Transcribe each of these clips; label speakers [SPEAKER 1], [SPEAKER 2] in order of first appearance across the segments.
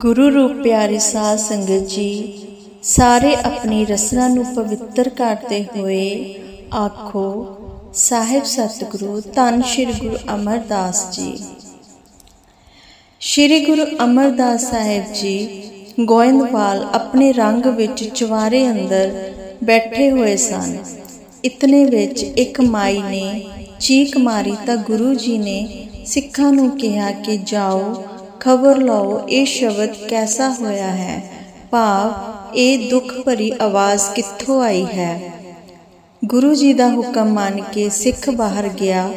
[SPEAKER 1] ਗੁਰੂ ਰੂਪ ਪਿਆਰੇ ਸਾਧ ਸੰਗਤ ਜੀ, ਸਾਰੇ ਆਪਣੀ ਰਸਨਾ ਨੂੰ ਪਵਿੱਤਰ ਕਰਦੇ ਹੋਏ ਆਖੋ, ਸਾਹਿਬ ਸਤਿਗੁਰੂ, ਧੰਨ ਸ਼੍ਰੀ ਗੁਰੂ ਅਮਰਦਾਸ ਜੀ। ਸ਼੍ਰੀ ਗੁਰੂ ਅਮਰਦਾਸ ਸਾਹਿਬ ਜੀ, ਗੋਇੰਦਵਾਲ ਆਪਣੇ ਰੰਗ ਵਿੱਚ ਚਵਾਰੇ ਅੰਦਰ ਬੈਠੇ ਹੋਏ ਸਨ। ਇਤਨੇ ਵਿੱਚ ਇੱਕ ਮਾਈ ਨੇ ਚੀਕ ਮਾਰੀ ਤਾਂ ਗੁਰੂ ਜੀ ਨੇ ਸਿੱਖਾਂ ਨੂੰ ਕਿਹਾ ਕਿ ਜਾਓ ਖਬਰ ਲਓ, ਇਹ ਸ਼ਬਦ ਕੈਸਾ ਹੋਇਆ ਹੈ? ਭਾਵ, ਇਹ ਦੁੱਖ ਭਰੀ ਆਵਾਜ਼ ਕਿੱਥੋਂ ਆਈ ਹੈ? ਗੁਰੂ ਜੀ ਦਾ ਹੁਕਮ ਮੰਨ ਕੇ ਸਿੱਖ ਬਾਹਰ ਗਿਆ,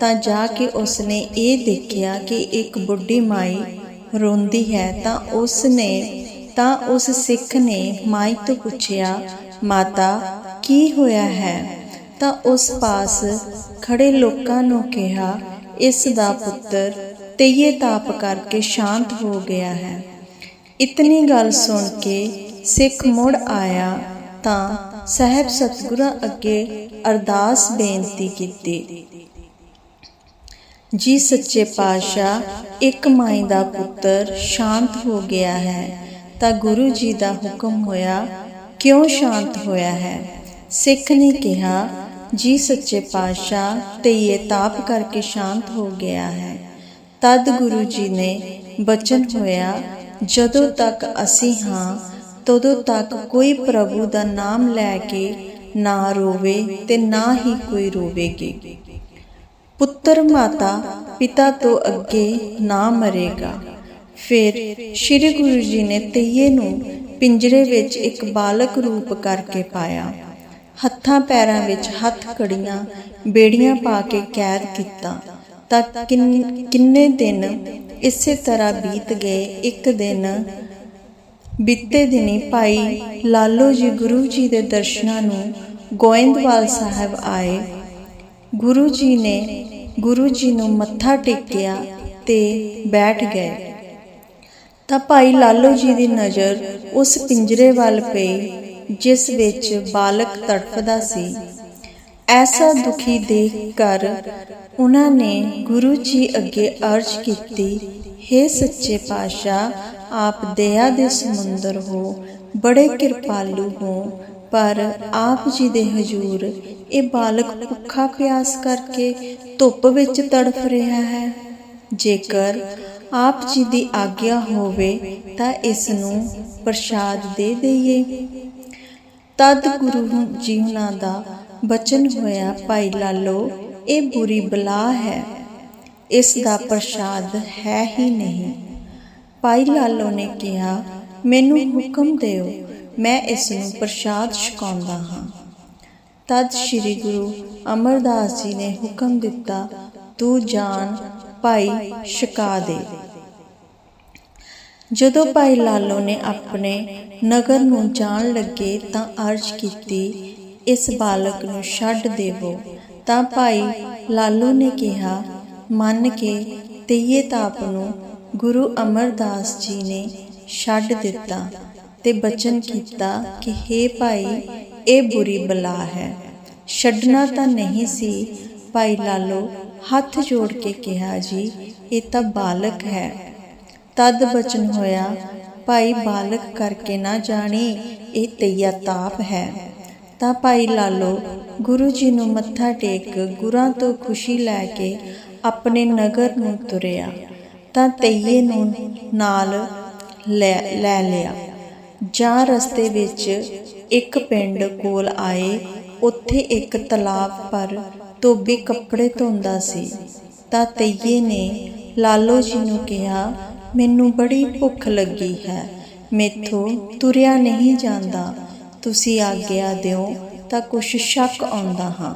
[SPEAKER 1] ਤਾਂ ਜਾ ਕੇ ਉਸਨੇ ਇਹ ਦੇਖਿਆ ਕਿ ਇੱਕ ਬੁੱਢੀ ਮਾਈ ਰੋਂਦੀ ਹੈ, ਤਾਂ ਉਸਨੇ, ਤਾਂ ਉਸ ਸਿੱਖ ਨੇ ਮਾਈ ਤੋਂ ਪੁੱਛਿਆ, ਮਾਤਾ, ਕੀ ਹੋਇਆ ਹੈ? ਤਾਂ ਉਸ ਪਾਸ ਖੜੇ ਲੋਕਾਂ ਨੂੰ ਕਿਹਾ ਇਸ ਦਾ ਪੁੱਤਰ ਤੇਏ ਤਾਪ ਕਰਕੇ ਸ਼ਾਂਤ ਹੋ ਗਿਆ ਹੈ। ਇਤਨੀ ਗੱਲ ਸੁਣ ਕੇ ਸਿੱਖ ਮੁੜ ਆਇਆ ਤਾਂ ਸਹਿਬ ਸਤਿਗੁਰਾਂ ਅੱਗੇ ਅਰਦਾਸ ਬੇਨਤੀ ਕੀਤੀ। ਜੀ ਸੱਚੇ ਪਾਤਸ਼ਾਹ, ਇੱਕ ਮਾਈ ਦਾ ਪੁੱਤਰ ਸ਼ਾਂਤ ਹੋ ਗਿਆ ਹੈ, ਤਾਂ ਗੁਰੂ ਜੀ ਦਾ ਹੁਕਮ ਹੋਇਆ, ਕਿਉਂ ਸ਼ਾਂਤ ਹੋਇਆ ਹੈ? ਸਿੱਖ ਨੇ ਕਿਹਾ ਜੀ ਸੱਚੇ ਪਾਤਸ਼ਾਹ, ਤੇ ਇਹ ਤਾਪ ਕਰਕੇ ਸ਼ਾਂਤ ਹੋ ਗਿਆ ਹੈ। ਤਦ ਗੁਰੂ ਜੀ ਨੇ ਬਚਨ ਹੋਇਆ, ਜਦੋਂ ਤੱਕ ਅਸੀਂ ਹਾਂ, ਤਦੋਂ ਤੱਕ ਕੋਈ ਪ੍ਰਭੂ ਦਾ ਨਾਮ ਲੈ ਕੇ ਨਾ ਰੋਵੇ ਤੇ ਨਾ ਹੀ ਕੋਈ ਰੋਵੇਗੀ। ਪੁੱਤਰ ਮਾਤਾ ਪਿਤਾ ਤੋਂ ਅੱਗੇ ਨਾ ਮਰੇਗਾ। ਫਿਰ ਸ੍ਰੀ ਗੁਰੂ ਜੀ ਨੇ ਤਈਏ ਨੂੰ ਪਿੰਜਰੇ ਵਿੱਚ ਇੱਕ ਬਾਲਕ ਰੂਪ ਕਰਕੇ ਪਾਇਆ। ਹੱਥਾਂ ਪੈਰਾਂ ਵਿੱਚ ਹੱਥ ਕੜੀਆਂ, ਬੇੜੀਆਂ ਪਾ ਕੇ ਕੈਦ ਕੀਤਾ ਤਾਂ ਕਿੰਨੇ ਦਿਨ ਇਸੇ ਤਰ੍ਹਾਂ ਬੀਤ ਗਏ। ਇੱਕ ਦਿਨ ਬੀਤੇ ਦਿਨੀ ਭਾਈ ਲਾਲੋ ਜੀ ਗੁਰੂ ਜੀ ਦੇ ਦਰਸ਼ਨਾਂ ਨੂੰ ਗੋਇੰਦਵਾਲ ਸਾਹਿਬ ਆਏ। ਗੁਰੂ ਜੀ ਨੇ, ਗੁਰੂ ਜੀ ਨੂੰ ਮੱਥਾ ਟੇਕਿਆ ਤੇ ਬੈਠ ਗਏ। ਤਾਂ ਭਾਈ ਲਾਲੋ ਜੀ ਦੀ ਨਜ਼ਰ ਉਸ ਪਿੰਜਰੇ ਵੱਲ ਪਈ। ਜਿਸ ਵਿੱਚ ਬਾਲਕ ਤੜਫਦਾ ਸੀ। ਐਸਾ ਦੁਖੀ ਦੇਖ ਕਰ ਉਹਨਾਂ ਨੇ ਗੁਰੂ ਜੀ ਅੱਗੇ ਅਰਜ਼ ਕੀਤੀ हे ਸੱਚੇ ਪਾਤਸ਼ਾਹ, ਆਪ ਦਇਆ ਦੇ ਸਮੁੰਦਰ ਹੋ, ਬੜੇ ਕਿਰਪਾਲੂ ਹੋ, ਪਰ ਆਪ ਜੀ ਦੇ ਹਜੂਰ, ਇਹ ਬਾਲਕ ਭੁੱਖਾ ਪਿਆਸ ਕਰਕੇ ਧੁੱਪ ਵਿੱਚ ਤੜਫ ਰਿਹਾ ਹੈ। ਜੇਕਰ ਆਪ ਜੀ ਦੀ ਆਗਿਆ ਹੋਵੇ, ਤਾਂ ਇਸ ਨੂੰ ਪ੍ਰਸ਼ਾਦ ਦੇ ਦਈਏ। ਤਦ ਗੁਰੂ ਜੀ ਉਹਨਾਂ ਦਾ ਬਚਨ ਹੋਇਆ, ਭਾਈ ਲਾਲੋ, ਇਹ ਬੁਰੀ ਬਲਾ ਹੈ। ਇਸ ਦਾ ਪ੍ਰਸ਼ਾਦ ਹੈ ਹੀ ਨਹੀਂ। ਭਾਈ ਲਾਲੋ ਨੇ ਕਿਹਾ, ਮੈਨੂੰ ਹੁਕਮ ਦਿਓ, ਮੈਂ ਇਸ ਨੂੰ ਪ੍ਰਸ਼ਾਦ ਛਕਾਉਂਦਾ ਹਾਂ। ਤਦ ਸ੍ਰੀ ਗੁਰੂ ਅਮਰਦਾਸ ਜੀ ਨੇ ਹੁਕਮ ਦਿੱਤਾ, ਤੂੰ ਜਾਣ ਭਾਈ, ਛਕਾ ਦੇ। ਜਦੋਂ ਭਾਈ ਲਾਲੋ ਨੇ ਆਪਣੇ ਨਗਰ ਨੂੰ ਜਾਣ ਲੱਗੇ ਤਾਂ ਅਰਜ਼ ਕੀਤੀ, ਇਸ ਬਾਲਕ ਨੂੰ ਛੱਡ ਦੇਵੋ। ਤਾਂ ਭਾਈ ਲਾਲੋ ਨੇ ਕਿਹਾ, ਮੰਨ ਕੇ ਤੇਏ ਤਾਪ ਨੂੰ ਗੁਰੂ ਅਮਰਦਾਸ ਜੀ ਨੇ ਛੱਡ ਦਿੱਤਾ ਤੇ ਬਚਨ ਕੀਤਾ ਕਿ हे ਭਾਈ, ਇਹ ਬੁਰੀ ਬਲਾ ਹੈ। ਛੱਡਣਾ ਤਾਂ ਨਹੀਂ ਸੀ। ਭਾਈ ਲਾਲੋ ਹੱਥ ਜੋੜ ਕੇ ਕਿਹਾ, ਜੀ, ਇਹ ਤਾਂ ਬਾਲਕ ਹੈ। ਤਦ ਬਚਨ ਹੋਇਆ, ਭਾਈ ਬਾਲਕ ਕਰਕੇ ਨਾ ਜਾਣੀ, ਇਹ ਤਈਆ ਤਾਪ ਹੈ ਤਾਂ ਭਾਈ ਲਾਲੋ ਗੁਰੂ ਜੀ ਨੂੰ ਮੱਥਾ ਟੇਕ ਗੁਰਾਂ ਤੋਂ ਖੁਸ਼ੀ ਲੈ ਕੇ ਆਪਣੇ ਨਗਰ ਨੂੰ ਤੁਰਿਆ। ਤਾਂ ਤਈਏ ਨੂੰ ਨਾਲ ਲੈ ਲੈ ਲਿਆ। ਜਾਂ ਰਸਤੇ ਵਿੱਚ ਇੱਕ ਪਿੰਡ ਕੋਲ ਆਏ, ਉੱਥੇ ਇੱਕ ਤਲਾਬ ਪਰ ਧੋਬੀ ਕੱਪੜੇ ਧੋਂਦਾ ਸੀ। ਤਾਂ ਤਈਏ ਨੇ ਲਾਲੋ ਜੀ ਨੂੰ ਕਿਹਾ ਮੈਨੂੰ ਬੜੀ ਭੁੱਖ ਲੱਗੀ ਹੈ। ਮੇਥੋਂ ਤੁਰਿਆ ਨਹੀਂ ਜਾਂਦਾ। ਤੁਸੀਂ ਆਗਿਆ ਦਿਓ ਤਾਂ ਕੁਛ ਸ਼ੱਕ ਆਉਂਦਾ ਹਾਂ।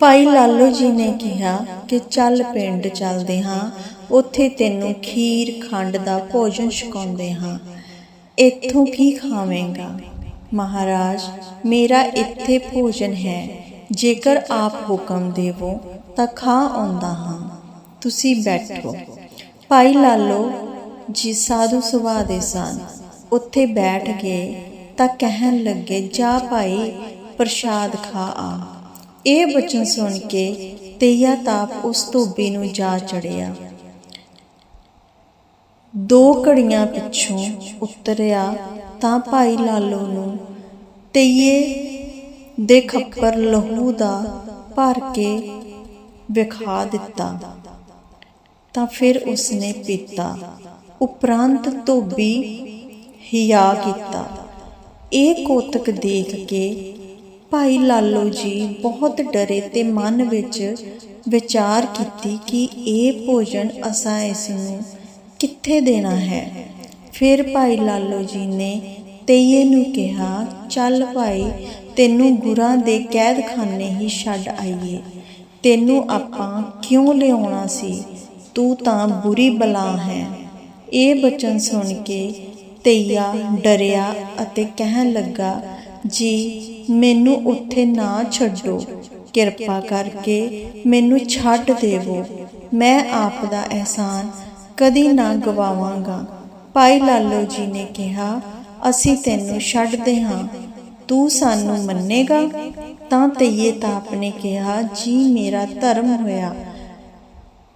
[SPEAKER 1] ਭਾਈ ਲਾਲੋ ਜੀ ਨੇ ਕਿਹਾ ਕਿ ਚੱਲ ਪਿੰਡ ਚੱਲਦੇ ਹਾਂ। ਉੱਥੇ ਤੈਨੂੰ ਖੀਰ ਖੰਡ ਦਾ ਭੋਜਨ ਛਕਾਉਂਦੇ ਹਾਂ। ਇੱਥੋਂ ਕੀ ਖਾਵੇਂਗਾ? ਮਹਾਰਾਜ, ਮੇਰਾ ਇੱਥੇ ਭੋਜਨ ਹੈ। ਜੇਕਰ ਆਪ ਹੁਕਮ ਦੇਵੋ ਤਾਂ ਖਾ ਆਉਂਦਾ ਹਾਂ। ਤੁਸੀਂ ਬੈਠੋ। ਭਾਈ ਲਾਲੋ ਜੀ ਸਾਧੂ ਸੁਭਾਅ ਦੇ ਸਨ। ਉੱਥੇ ਬੈਠ ਗਏ ਤਾਂ ਕਹਿਣ ਲੱਗੇ, ਜਾ ਭਾਈ, ਪ੍ਰਸ਼ਾਦ ਖਾ ਆ। ਇਹ ਬਚਨ ਸੁਣ ਕੇ ਤੇਇਆ ਤਾਪ ਉਸ ਧੋਬੀ ਨੂੰ ਜਾ ਚੜਿਆ। ਦੋ ਘੜੀਆਂ ਪਿੱਛੋਂ ਉਤਰਿਆ ਤਾਂ ਭਾਈ ਲਾਲੋ ਨੂੰ ਤਈਏ ਦੇ ਖੱਪਰ ਲਹੂ ਦਾ ਭਰ ਕੇ ਵਿਖਾ ਦਿੱਤਾ। ਤਾਂ ਫਿਰ ਉਸਨੇ ਪੀਤਾ। ਉਪਰੰਤ ਧੋਬੀ ਹਿਆ ਕੀਤਾ। ਇਹ ਕੋਤਕ ਦੇਖ ਕੇ ਭਾਈ ਲਾਲੋ ਜੀ ਬਹੁਤ ਡਰੇ ਤੇ ਮਨ ਵਿੱਚ ਵਿਚਾਰ ਕੀਤੀ ਕਿ ਇਹ ਭੋਜਨ ਅਸਾਂ ਇਸ ਨੂੰ ਕਿੱਥੇ ਦੇਣਾ ਹੈ। ਫਿਰ ਭਾਈ ਲਾਲੋ ਜੀ ਨੇ ਤਈਏ ਨੂੰ ਕਿਹਾ, ਚੱਲ ਭਾਈ, ਤੈਨੂੰ ਗੁਰਾਂ ਦੇ ਕੈਦਖਾਨੇ ਹੀ ਛੱਡ ਆਈਏ। ਤੈਨੂੰ ਆਪਾਂ ਕਿਉਂ ਲਿਆਉਣਾ ਸੀ? ਤੂੰ ਤਾਂ ਬੁਰੀ ਬਲਾ ਹੈ। ਇਹ ਬਚਨ ਸੁਣ ਕੇ ਤਈਆ ਡਰਿਆ ਅਤੇ ਕਹਿਣ ਲੱਗਾ, ਜੀ, ਮੈਨੂੰ ਉੱਥੇ ਨਾ ਛੱਡੋ। ਕਿਰਪਾ ਕਰਕੇ ਮੈਨੂੰ ਛੱਡ ਦੇਵੋ। ਮੈਂ ਆਪ ਦਾ ਅਹਿਸਾਨ ਕਦੀ ਨਾ ਗਵਾਵਾਂਗਾ। ਭਾਈ ਲਾਲੋ ਜੀ ਨੇ ਕਿਹਾ, ਅਸੀਂ ਤੈਨੂੰ ਛੱਡਦੇ ਹਾਂ। ਤੂੰ ਸਾਨੂੰ ਮੰਨੇਗਾ? ਤਾਂ ਤਈਏ ਤਾਪ ਨੇ ਕਿਹਾ, ਜੀ, ਮੇਰਾ ਧਰਮ ਹੋਇਆ।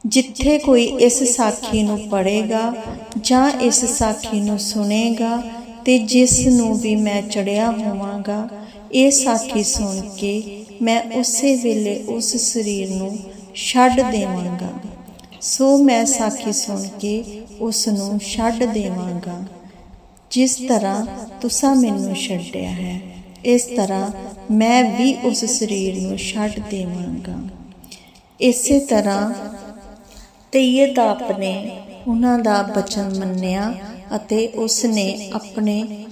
[SPEAKER 1] ਜਿੱਥੇ ਕੋਈ ਇਸ ਸਾਖੀ ਨੂੰ ਪੜ੍ਹੇਗਾ ਜਾਂ ਇਸ ਸਾਖੀ ਨੂੰ ਸੁਣੇਗਾ ਤੇ ਜਿਸ ਨੂੰ ਵੀ ਮੈਂ ਚੜਿਆ ਹੋਵਾਂਗਾ, ਇਹ ਸਾਖੀ ਸੁਣ ਕੇ ਮੈਂ ਉਸੇ ਵੇਲੇ ਉਸ ਸਰੀਰ ਨੂੰ ਛੱਡ ਦੇਵਾਂਗਾ। ਸੋ ਮੈਂ ਸਾਖੀ ਸੁਣ ਕੇ ਉਸ ਨੂੰ ਛੱਡ ਦੇਵਾਂਗਾ। ਜਿਸ ਤਰ੍ਹਾਂ ਤੁਸੀਂ ਮੈਨੂੰ ਛੱਡਿਆ ਹੈ, ਇਸ ਤਰ੍ਹਾਂ ਮੈਂ ਵੀ ਉਸ ਸਰੀਰ ਨੂੰ ਛੱਡ ਦੇਵਾਂਗਾ। ਇਸੇ ਤਰ੍ਹਾਂ ਤਈਏ ਤਾਪ ਨੇ ਉਹਨਾਂ ਦਾ ਬਚਨ ਮੰਨਿਆ ਅਤੇ ਉਸ ਨੇ ਆਪਣੇ,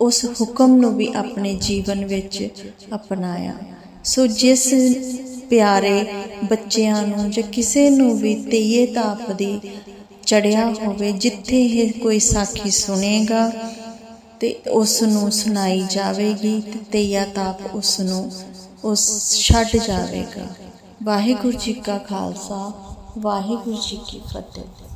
[SPEAKER 1] ਉਸ ਹੁਕਮ ਨੂੰ ਵੀ ਆਪਣੇ ਜੀਵਨ ਵਿੱਚ ਅਪਣਾਇਆ। ਸੋ ਜਿਸ ਪਿਆਰੇ ਬੱਚਿਆਂ ਨੂੰ ਜਾਂ ਕਿਸੇ ਨੂੰ ਵੀ ਤਈਏ ਤਾਪ ਦੀ ਚੜਿਆ ਹੋਵੇ, ਜਿੱਥੇ ਇਹ ਕੋਈ ਸਾਖੀ ਸੁਣੇਗਾ ਤੇ ਉਸ ਨੂੰ ਸੁਣਾਈ ਜਾਵੇਗੀ ਤੇ ਤਈਆ ਤਾਪ ਉਸ ਨੂੰ ਉਸ ਛੱਡ ਜਾਵੇਗਾ। ਵਾਹਿਗੁਰੂ ਜੀ ਕਾ ਖਾਲਸਾ। ਵਾਹਿਗੁਰੂ ਜੀ ਕੀ ਫਤਿਹ।